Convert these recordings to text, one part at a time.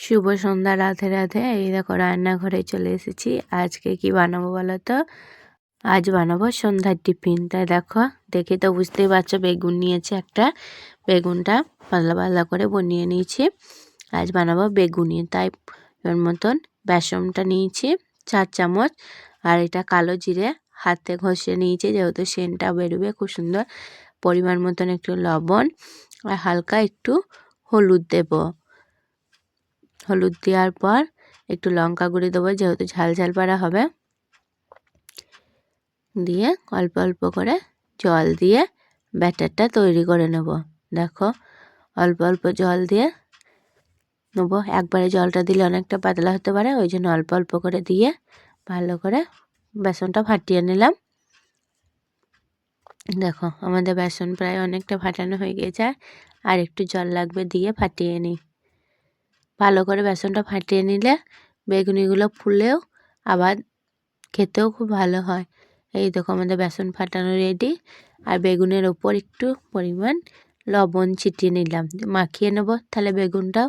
শুভ সন্ধ্যা, রাধে রাধে। এই দেখো, রান্নাঘরে চলে এসেছি। আজকে কি বানাবো বলো তো? আজ বানাবো সন্ধ্যার টিফিন। তাই দেখো, দেখে তো বুঝতেই পারছ, বেগুন নিয়েছে একটা। বেগুনটা পাতলা পাতলা করে বনিয়ে নিয়েছি। আজ বানাবো বেগুনি। তাই এর মতন বেসনটা নিয়েছি, চার চামচ। আর এটা কালো জিরে হাতে ঘষে নিয়েছি, যেহেতু সেনটা বেরোবে, খুব সুন্দর পরিমাণ মতন একটু লবণ। আর হালকা একটু হলুদ দেবো। হলুদ দেওয়ার পর একটু লঙ্কা গুঁড়ি দেবো, যেহেতু ঝাল ঝাল পাড়া হবে। দিয়ে অল্প অল্প করে জল দিয়ে ব্যাটারটা তৈরি করে নেব। দেখো, অল্প অল্প জল দিয়ে নেব। একবারে জলটা দিলে অনেকটা পাতলা হতে পারে, ওই জন্য অল্প অল্প করে দিয়ে ভালো করে বেসনটা ফাটিয়ে নিলাম। দেখো, আমাদের বেসন প্রায় অনেকটা ফাটানো হয়ে গেছে, আর একটু জল লাগবে দিয়ে ফাটিয়ে নিই। ভালো করে বেসনটা ফাটিয়ে নিলে বেগুনিগুলো ফুলেও আবার খেতেও খুব ভালো হয়। এই দেখো আমাদের বেসন ফাটানো রেডি আর বেগুনের ওপর একটু পরিমাণ লবণ ছিটিয়ে নিলাম। মাখিয়ে নেব, তাহলে বেগুনটাও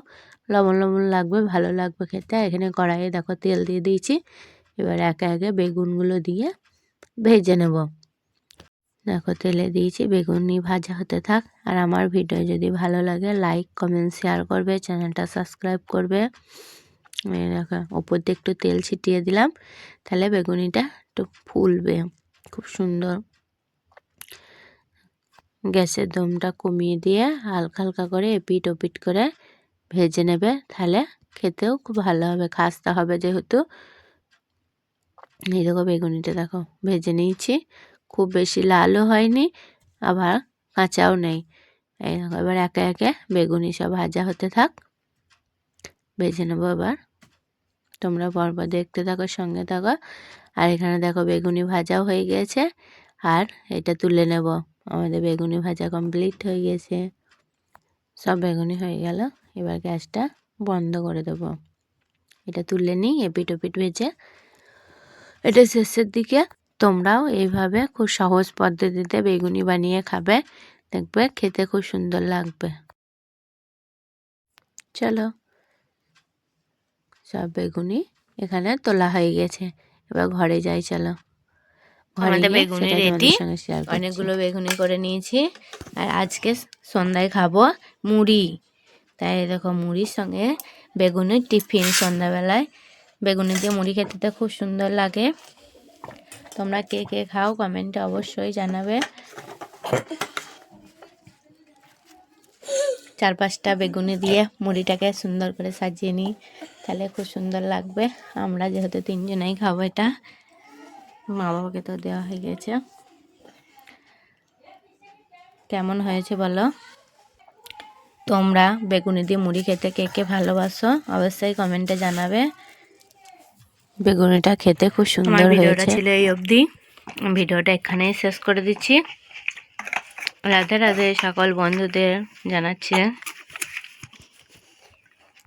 লবণ লবণ লাগবে, ভালো লাগবে খেতে। এখানে কড়াইয়ে দেখো তেল দিয়ে দিয়েছি। এবার একে একে বেগুনগুলো দিয়ে ভেজে নেব। দেখো, তেলে দিয়েছি, বেগুনি ভাজা হতে থাক। আর আমার ভিডিও যদি ভালো লাগে লাইক কমেন্ট শেয়ার করবে চ্যানেলটা সাবস্ক্রাইব করবে। দেখো, ওপর দিয়ে একটু তেল ছিটিয়ে দিলাম, তাহলে বেগুনিটা একটু ফুলবে, খুব সুন্দর। গ্যাসের দমটা কমিয়ে দিয়ে হালকা হালকা করে এপিট ওপিট করে ভেজে নেবে, তাহলে খেতেও খুব ভালো হবে, খাস্তা হবে যেহেতু। এই দেখো, বেগুনিটা দেখো, ভেজে নিয়েছি খুব বেশি লালও হয়নি, আবার কাঁচাও নেই। এবার একে একে বেগুনি সব ভাজা হতে থাক। ভেজে নেব এবার। তোমরা পরপর দেখতে থাকো, সঙ্গে থাকো। আর এখানে দেখো বেগুনি ভাজাও হয়ে গেছে। আর এটা তুলে নেব। আমাদের বেগুনি ভাজা কমপ্লিট হয়ে গেছে। সব বেগুনি হয়ে গেল। এবার গ্যাসটা বন্ধ করে দেবো। এটা তুলে নিই এপিট ওপিট ভেজে। এটা শেষের দিকে তোমরাও এইভাবে খুব সহজ পদ্ধতিতে বেগুনি বানিয়ে খাবে। দেখবে খেতে খুব সুন্দর লাগবে। চলো সব বেগুনি এখানে তোলা হয়ে গেছে। এবার ঘরে যাই চলো। আমাদের বেগুনি। অনেকগুলো বেগুনি করে নিয়েছি। আর আজকে সন্ধ্যায় খাব মুড়ি। তাই দেখো মুড়ির সঙ্গে বেগুনের টিফিন সন্ধ্যাবেলায়। বেগুনি দিয়ে মুড়ি খেতে খুব সুন্দর লাগে। তোমরা কে কে খাও কমেন্টে অবশ্যই জানাবে। চার পাঁচটা বেগুনি দিয়ে মুড়িটাকে সুন্দর করে সাজিয়ে নিই, তাহলে খুব সুন্দর লাগবে। আমরা যেহেতু তিনজনেই খাব এটা মা বাবাকে তো দেওয়া হয়ে গেছে। কেমন হয়েছে বলো? তোমরা বেগুনি দিয়ে মুড়ি খেতে কে কে ভালোবাসো অবশ্যই কমেন্টে জানাবে। বেগুনিটা খেতে খুব সুন্দর ভিডিওটা হয়েছে। ছিল এই অবধি। ভিডিওটা এখানেই শেষ করে দিচ্ছি। রাধে রাধে সকল বন্ধুদের জানাচ্ছি।